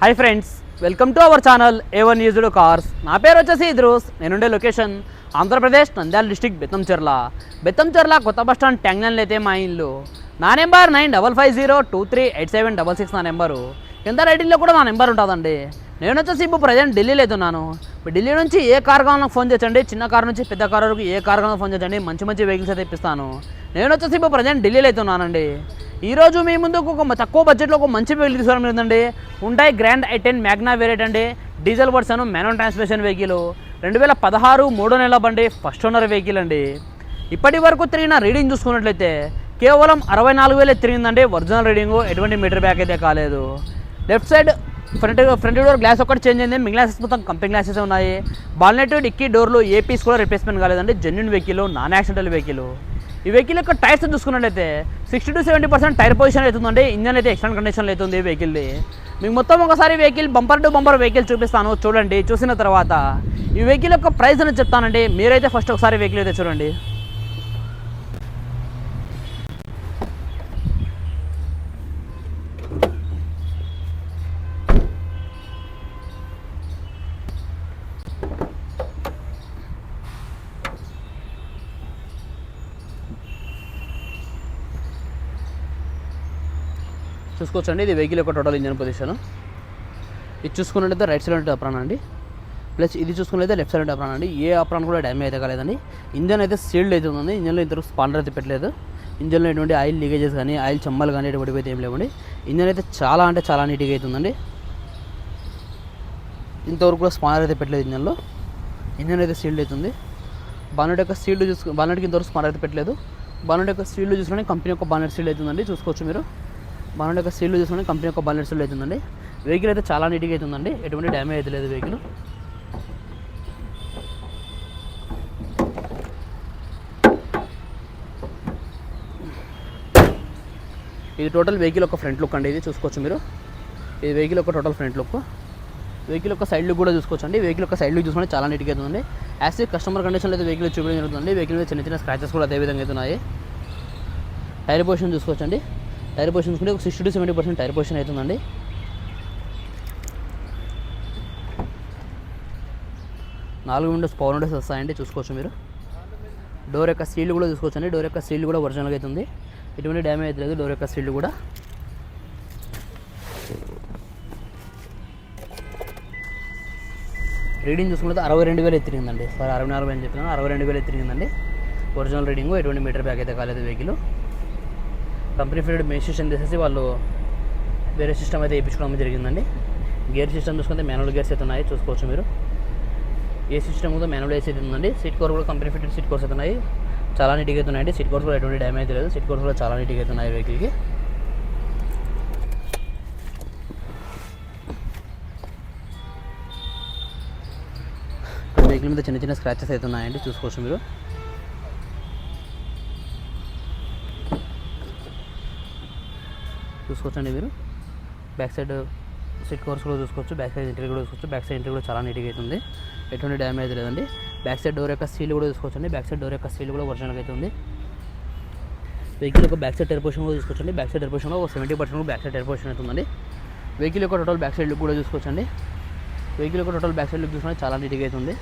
Hi friends welcome to our channel A one used cars నా పేరు వచ్చేసి ఇద్రూస్ నేనుండే లొకేషన్ ఆంధ్రప్రదేశ్ నంద్యాల డిస్టిక్ బెత్తంచెర్ల బెత్తంచెర్ల కొత్త బస్ స్టాండ్ ట్యాంగ్లన్లో అయితే మా ఇల్లు. నా number nine double five zero two three eight seven double six నా నెంబరు. కింద రైటింగ్లో కూడా నా నెంబర్ ఉంటుందండి. నేను వచ్చేసి ఇప్పుడు ప్రజెంట్ ఢిల్లీలో అవుతున్నాను ఢిల్లీ నుంచి ఏ కార్ కావాలన్నా ఫోన్ చేయండి. చిన్న కార్ నుంచి పెద్ద కార్ వరకు ఏ కార్ కావాలన్నా ఫోన్ చేయండి. మంచి మంచి వెహికల్స్ అయితే ఇప్పిస్తాను. నేను వచ్చేసి ఇప్పుడు ప్రజెంట్ ఢిల్లీలో అవుతున్నానండి ఈరోజు మీ ముందుకు ఒక తక్కువ బడ్జెట్లో ఒక మంచి వెహికల్ తీసుకోవడం లేదండి ఉంటాయి grand i ten magna variant అండి. Diesel version manual transmission vehicle రెండు వేల పదహారు మూడో నెల బండి ఫస్ట్ ఓనర్ వెహికల్ అండి. ఇప్పటి వరకు తిరిగిన రీడింగ్ చూసుకున్నట్లయితే కేవలం అరవై నాలుగు వేలే తిరిగిందండి ఒరిజినల్ రీడింగ్ ఎటువంటి మీటర్ బ్యాక్ అయితే కాలేదు. Left side front front door glass ఒకటి చేంజ్ అయింది. మిగిలిన గ్లాసెస్ మొత్తం కంపెనీ గ్లాసెస్ ఉన్నాయి. బాల్నెట్ డిక్కీ డోర్లు ఏ పీస్ కూడా రిప్లేస్మెంట్ కాలేదండి. Genuine vehicle non accidental vehicle ఈ వెహికల్ యొక్క టైర్స్ చూసుకున్నట్లయితే sixty to seventy percent tyre position అవుతుందండి ఇంజన్ అయితే ఎక్స్టెంట్ కండిషన్లో అవుతుంది వెహికల్ది మీకు మొత్తం ఒకసారి vehicle bumper to bumper vehicle చూపిస్తాను. చూడండి చూసిన తర్వాత ఈ వెహికల్ యొక్క ప్రైస్ అని చెప్తానండి. మీరైతే ఫస్ట్ ఒకసారి వెహికల్ అయితే చూడండి. చూసుకోవచ్చండి. ఇది వెహికల్ యొక్క టోటల్ ఇంజన్ పొజిషన్ ఇది చూసుకున్నట్లయితే రైట్ సైడ్ అప్రాన్ అండి. ప్లస్ ఇది చూసుకున్నట్లయితే లెఫ్ట్ సైడ్ అప్రాన్ అండి. ఏ అప్రాన్ కూడా డ్యామేజ్ అయితే కాలేదండి. ఇంజన్ అయితే సీల్డ్ అయితే ఉంది ఇంజన్లో ఇంతవరకు స్పాండర్ అయితే పెట్టలేదు. ఇంజన్లో ఎటువంటి ఆయిల్ లీకేజెస్ కానీ ఆయిల్ చెమ్మలు కానీ ఎటువంటి అయితే ఏం లేవండి. ఇంజన్ అయితే చాలా అంటే చాలా నీట్గా అవుతుందండి ఇంతవరకు కూడా స్పానర్ అయితే పెట్టలేదు ఇంజన్లో ఇంజన్ అయితే సీల్డ్ అవుతుంది బానెట్ యొక్క సీల్డ్ చూసుకు బానెట్కి ఇంతవరకు స్పానర్ అయితే పెట్టలేదు. బానెట్ యొక్క సీల్డ్ చూసుకుని కంపెనీ యొక్క బానెట్ సీల్డ్ అవుతుందండి చూసుకోవచ్చు మీరు. మన యొక్క సీల్ చూసుకుని కంపెనీ యొక్క బాలెన్స్ సీల్డ్ అవుతుందండి. వెహికల్ అయితే చాలా నీట్గా అవుతుందండి. ఎటువంటి డ్యామేజ్ అయితే లేదు వెహికల్ ఇది టోటల్ వెహికల్ ఒక ఫ్రంట్ లుక్ అండి. ఇది చూసుకోవచ్చు మీరు. ఇది వెహికల్ ఒక టోటల్ ఫ్రంట్ లుక్ వెహికల్ యొక్క సైడ్ లుక్ కూడా చూసుకోవచ్చు అండి వెహికల్ యొక్క సైడ్ లుక్ చూసుకుంటే చాలా నీట్గా అవుతుందండి. యాజ్ కస్టమర్ కండిషన్లో అయితే వెహికల్ చూపించడం జరుగుతుంది వెహికల్ మీద చిన్న చిన్న స్క్రాచెస్ కూడా అదే విధంగా అవుతున్నాయి. టైర్ పొజిషన్ చూసుకోవచ్చు అండి టైర్ పొజిషన్ చూసుకుంటే ఒక sixty to seventy percent tyre position అవుతుందండి. నాలుగు విండోస్ పవర్ విండోస్ వస్తాయండి చూసుకోవచ్చు మీరు. డోర్ యొక్క సీల్ కూడా చూసుకోవచ్చు అండి డోర్ యొక్క సీల్ కూడా ఒరిజినల్గా అవుతుంది. ఎటువంటి డ్యామేజ్ అయితే లేదు డోర్ యొక్క సీల్ కూడా. రీడింగ్ చూసుకుంటే అరవై రెండు వేలు ఎత్తిరిందండి. సార్ అరవై నాలుగు వేలు చెప్పిన అరవై రెండు వేలు ఎత్తిరిందండి. ఒరిజినల్ రీడింగ్ ఎటువంటి మీటర్ బ్యాక్ అయితే కాలేదు vehicle. Company field main system తీసేసి వాళ్ళు వేరే సిస్టమ్ అయితే వేయించుకోవడం జరిగిందండి. గేర్ సిస్టమ్ చూసుకుంటే మాన్యువల్ గేర్స్ అయితే ఉన్నాయి చూసుకోవచ్చు మీరు. ఏ సిస్టమ్ కూడా మాన్యువల్ ఏసీ అయితే ఉందండి. సీట్ కోర్స్ కూడా కంపెనీ ఫిటెడ్ సీట్ కోర్స్ అయితే ఉన్నాయి. చాలా నీట్గా అయితే ఉన్నాయండి. సీట్ కోర్స్ కూడా ఎటువంటి డ్యామేజ్ లేదు. సీట్ కోర్స్ కూడా చాలా నీట్గా అయితే ఉన్నాయి వెహికల్కి. వెహికల్ మీద చిన్న చిన్న స్క్రాచెస్ అయితే ఉన్నాయండి. చూసుకోవచ్చు మీరు. చూసుకోవచ్చండి మీరు బ్యాక్ సైడ్ సీట్ కవర్స్ కూడా చూసుకోవచ్చు బ్యాక్ సైడ్ ఇంటర్ కూడా చూసుకోవచ్చు బ్యాక్ సైడ్ ఇంటర్ కూడా చాలా నీట్గా అవుతుంది ఎటువంటి డ్యామేజ్ లేదండి బ్యాక్ సైడ్ డోర్ యొక్క సీల్ కూడా చూసుకోవచ్చండి బ్యాక్ సైడ్ డోర్ యొక్క సీల్ కూడా ఒరిజినల్గా అయితే ఉంది వెహికల్ యొక్క బ్యాక్ సైడ్ టైర్ పొజిషన్ కూడా చూసుకోవచ్చండి బ్యాక్ సైడ్ టైర్ పొజిషన్లో ఒక seventy percent back side tyre position అవుతుందండి వెహికల్ యొక్క టోటల్ బ్యాక్ సైడ్ లుక్ కూడా చూసుకోవచ్చండి వెహికల్ యొక్క టోటల్ బ్యాక్ సైడ్ లుక్ చూసుకుంటే చాలా నీట్గా అవుతుంది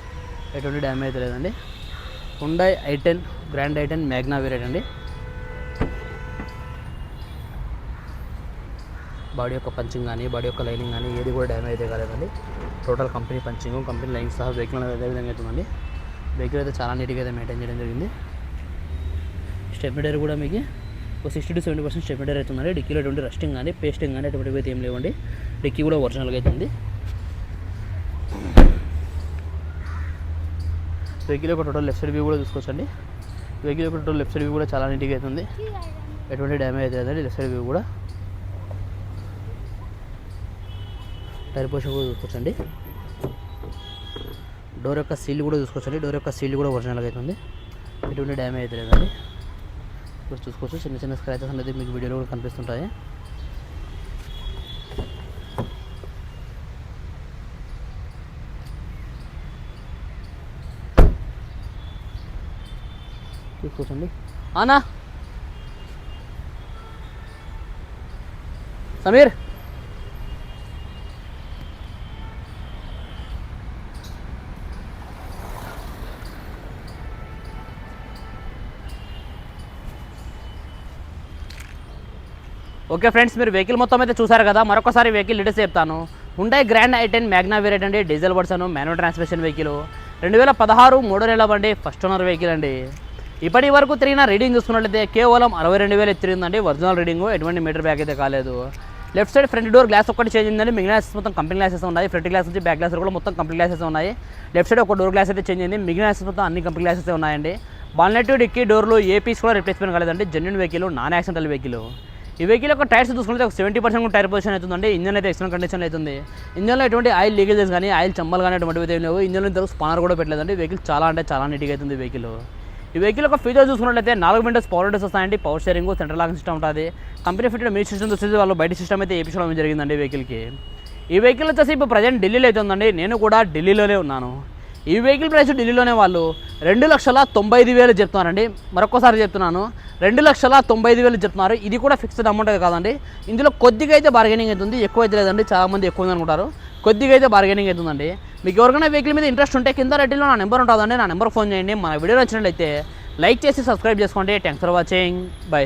ఎటువంటి డ్యామేజ్ లేదండి Hyundai i ten Grand i ten Magna variant అండి బాడీ యొక్క పంచింగ్ కానీ బాడీ యొక్క లైనింగ్ కానీ ఏది కూడా డ్యామేజ్ అయితే కాలేదండి. Total company punching company line సహా వెహికల్ అదే విధంగా అవుతుందండి. వెహికల్ అయితే చాలా నీట్గా అయితే మెయింటైన్ చేయడం జరిగింది. స్టెప్మిడర్ కూడా మీకు ఒక సిక్స్టీ టు సెవెంటీ పర్సెంట్ స్టెప్మిడర్ అవుతుందండి. డిక్కీలో ఎటువంటి రస్టింగ్ కానీ పేస్టింగ్ కానీ అటువంటివి అయితే ఏం లేవండి. డిక్కీ కూడా ఒరిజినల్గా అవుతుంది. వెహికల్ యొక్క టోటల్ లెఫ్ట్ సైడ్ వ్యూ కూడా చూసుకోవచ్చండి. వెహికల్ యొక్క టోటల్ లెఫ్ట్ సైడ్ వ్యూ కూడా చాలా నీట్గా అవుతుంది. ఎటువంటి డ్యామేజ్ అవుతుంది లెఫ్ట్ సైడ్ వ్యూ కూడా. టైర్ పొజిషన్ కూడా చూసుకోవచ్చండి. డోర్ యొక్క సీల్ కూడా చూసుకోవచ్చండి. డోర్ యొక్క సీల్ కూడా ఒరిజినల్గా అవుతుంది ఎటువంటి డ్యామేజ్ అయితే లేదండి. ఇప్పుడు చూసుకోవచ్చు. చిన్న చిన్న స్క్రాచెస్ అనేది మీకు వీడియోలో కూడా కనిపిస్తుంటాయి. చూసుకోవచ్చండి. అనా సమీర్! ఓకే ఫ్రెండ్స్ మీరు వెహికల్ మొత్తం అయితే చూసారు కదా మరొకసారి వెహికల్ డీటెయిల్స్ చెప్తాను. ఉండే Grand i ten Magna variant అండి diesel version manual transmission vehicle రెండు వేల పదహారు మూడో నెల బండి? ఫస్ట్ ఓనర్ వెహికల్ అండి. ఇప్పటి వరకు తిరిగిన రీడింగ్ చూసుకున్నట్లయితే కేవలం అరవై రెండు వేలు తిరిగిందండి ఒరిజినల్ రీడింగ్ ఎటువంటి మీటర్ బ్యాగ్ అయితే కాలేదు. Left side front door glass ఒక్కటి చేంజ్ అయిందండి మిగిలిన గ్లాసెస్ మొత్తం కంపెనీ గ్లాసెస్ ఉన్నాయి. ఫ్రంట్ గ్లాస్ నుంచి బ్యాక్ గ్లాస్ కూడా మొత్తం కంపెనీ గ్లాసెస్ ఉన్నాయి. లెఫ్ట్ సైడ్ ఒక డోర్ గ్లాస్ అయితే చేంజ్ అయింది మిగిలిన గ్లాసెస్ మొత్తం అన్ని కంపెనీ గ్లాసెస్ ఉన్నాయండి. బాల్నెట్ డిక్కీ డోర్లు ఏ పీస్ కూడా రిప్లేస్మెంట్ కాలేదండి genuine vehicle non accidental vehicle ఈ వెహికల్ యొక్క టైర్స్ చూసుకుంటే ఒక సెవెంటీ పర్సెంట్ టైర్ పొజిషన్ అవుతుందండి. ఇంజన్ అయితే ఎక్సలెంట్ కండిషన్ అవుతుంది. ఇంజన్లో ఎటువంటి ఆయిల్ లీకేజెస్ కానీ ఆయిల్ చమ్మలు కానీ అటువంటివి ఏం లేవు. ఇంజన్లో ఇంతవరకు స్పానర్ కూడా పెట్టలేదండి. వెహికల్ చాలా అంటే చాలా నీట్గా అవుతుంది వెహికల్. ఈ వెహికల్ యొక్క ఫీచర్ చూసుకున్నట్లయితే నాలుగు విండోస్ పవర్ విండోస్ వస్తాయండి. Power steering central lock system ఉంటుంది. కంపెనీ ఫిట్ మీ సిస్టమ్ వచ్చేసి వాళ్ళు బయట సిస్టమ్ అయితే ఏపించడం జరిగిందండి వెహికల్కి. ఈ వెహికల్ వచ్చేసి ఇప్పుడు ప్రజెంట్ ఢిల్లీలో అయితే ఉందండి. నేను కూడా ఢిల్లీలోనే ఉన్నాను. ఈ వెహికల్ ప్రైస్ ఢిల్లీలోనే వాళ్ళు రెండు లక్షల తొంభై ఐదు వేలు చెప్తున్నారండి. మరొకసారి చెప్తున్నాను. రెండు లక్షల తొంభై ఐదు వేలు చెప్తున్నారు. ఇది కూడా ఫిక్స్డ్ అమౌంట్ కాదండి. ఇందులో కొద్దిగా అయితే బార్గెనింగ్ అవుతుంది ఎక్కువ అయితే లేదండి. చాలామంది ఎక్కువ ఉంది అనుకుంటారు. కొద్దిగా అయితే బార్గెనింగ్ అవుతుందండి మీకు ఎవరికైనా వెహికల్ మీద ఇంట్రెస్ట్ ఉంటే కింద రెడ్డిలో నా నెంబర్ ఉంటుందండి. నా నెంబర్ ఫోన్ చేయండి. మన వీడియో నచ్చినట్లయితే లైక్ చేసి సబ్స్క్రైబ్ చేసుకోండి. Thanks for watching bye